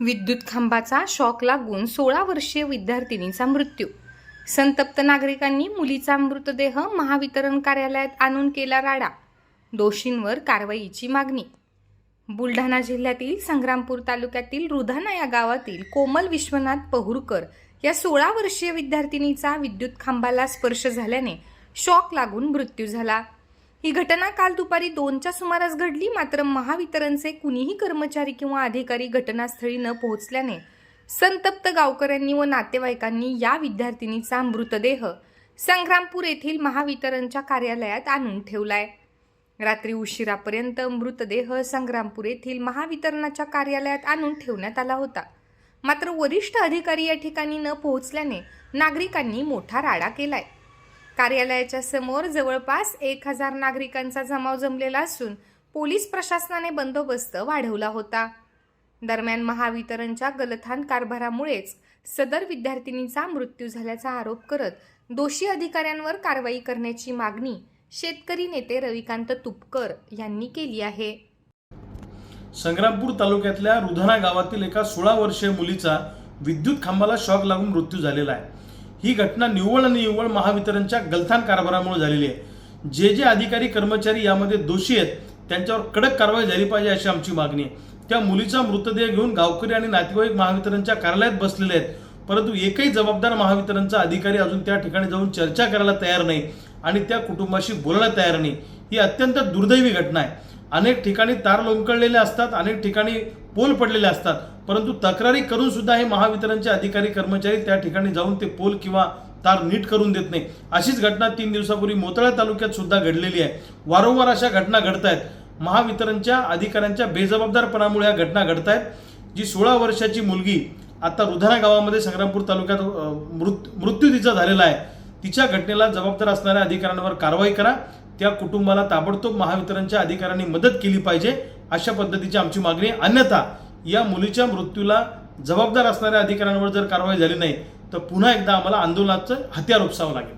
विद्युत खांबाचा शॉक लागून सोळा वर्षीय विद्यार्थिनीचा मृत्यू. संतप्त नागरिकांनी मुलीचा मृतदेह महावितरण कार्यालयात आणून केला राडा. दोषींवर कारवाईची मागणी. बुलढाणा जिल्ह्यातील संग्रामपूर तालुक्यातील रुधाना या गावातील कोमल विश्वनाथ पहुरकर या सोळा वर्षीय विद्यार्थिनीचा विद्युत खांबाला स्पर्श झाल्याने शॉक लागून मृत्यू झाला. ही घटना काल दुपारी दोनच्या सुमारास घडली. मात्र महावितरणचे कुणीही कर्मचारी किंवा अधिकारी घटनास्थळी न पोहोचल्याने संतप्त गावकऱ्यांनी व नातेवाईकांनी या विद्यार्थिनीचा मृतदेह संग्रामपूर येथील महावितरणच्या कार्यालयात आणून ठेवलाय. रात्री उशिरापर्यंत मृतदेह संग्रामपूर येथील महावितरणाच्या कार्यालयात आणून ठेवण्यात आला होता. मात्र वरिष्ठ अधिकारी या ठिकाणी न पोहोचल्याने नागरिकांनी मोठा राडा केलाय. कार्यालयाच्या समोर जवळपास एक हजार नागरिकांचा जमाव जमलेला असून पोलीस प्रशासनाने बंदोबस्त वाढवला होता. दरम्यान महावितरणच्या गलथान कारभारामुळेच सदर विद्यार्थिनीचा मृत्यू झाल्याचा आरोप करत दोषी अधिकाऱ्यांवर कारवाई करण्याची मागणी शेतकरी नेते रविकांत तुपकर यांनी केली आहे. संग्रामपूर तालुक्यातल्या रुधाना गावातील एका सोळा वर्षीय मुलीचा विद्युत खांबाला शॉक लागून मृत्यू झालेला आहे. ही घटना निव्वळ आणि निव्वळ महावितरणच्या गलथान कारभारामुळे झालेली आहे. जे जे अधिकारी कर्मचारी यामध्ये दोषी आहेत त्यांच्यावर कडक कारवाई झाली पाहिजे अशी आमची मागणी आहे. त्या मुलीचा मृतदेह घेऊन गावकरी आणि नातेवाईक महावितरणच्या कार्यालयात बसलेले आहेत. परंतु एकही जबाबदार महावितरणचा अधिकारी अजून त्या ठिकाणी जाऊन चर्चा करायला तयार नाही आणि त्या कुटुंबाशी बोलायला तयार नाही. ही अत्यंत दुर्दैवी घटना आहे. अनेक ठिकाणी तार लोंबकळलेले असतात अनेक ठिकाणी पोल पडलेले असतात. परंतु तक्रारी करून सुद्धा हे महावितरणचे अधिकारी कर्मचारी त्या ठिकाणी जाऊन ते पोल किंवा तार नीट करून देत नाही. अशीच घटना तीन दिवसापूर्वी मोतळा तालुक्यात सुद्धा घडलेली आहे. वारंवार अशा घटना घडत आहेत महावितरणच्या अधिकाऱ्यांच्या बेजबाबदारपणामुळे या घटना घडत आहेत जी सोळा वर्षाची मुलगी आता रुधाना गावामध्ये संग्रामपूर तालुक्यात मृत मृत्यू तिचा झालेला आहे. तिच्या घटनेला जबाबदार असणाऱ्या अधिकाऱ्यांवर कारवाई करा. त्या कुटुंबाला ताबडतोब महावितरणच्या अधिकाऱ्यांनी मदत केली पाहिजे अशा पद्धतीची आमची मागणी अन्यथा या मुलीच्या मृत्यूला जबाबदार असणाऱ्या अधिकाऱ्यांवर जर कारवाई झाली नाही तर पुन्हा एकदा आम्हाला आंदोलनाचं हत्यार उपसावं लागेल.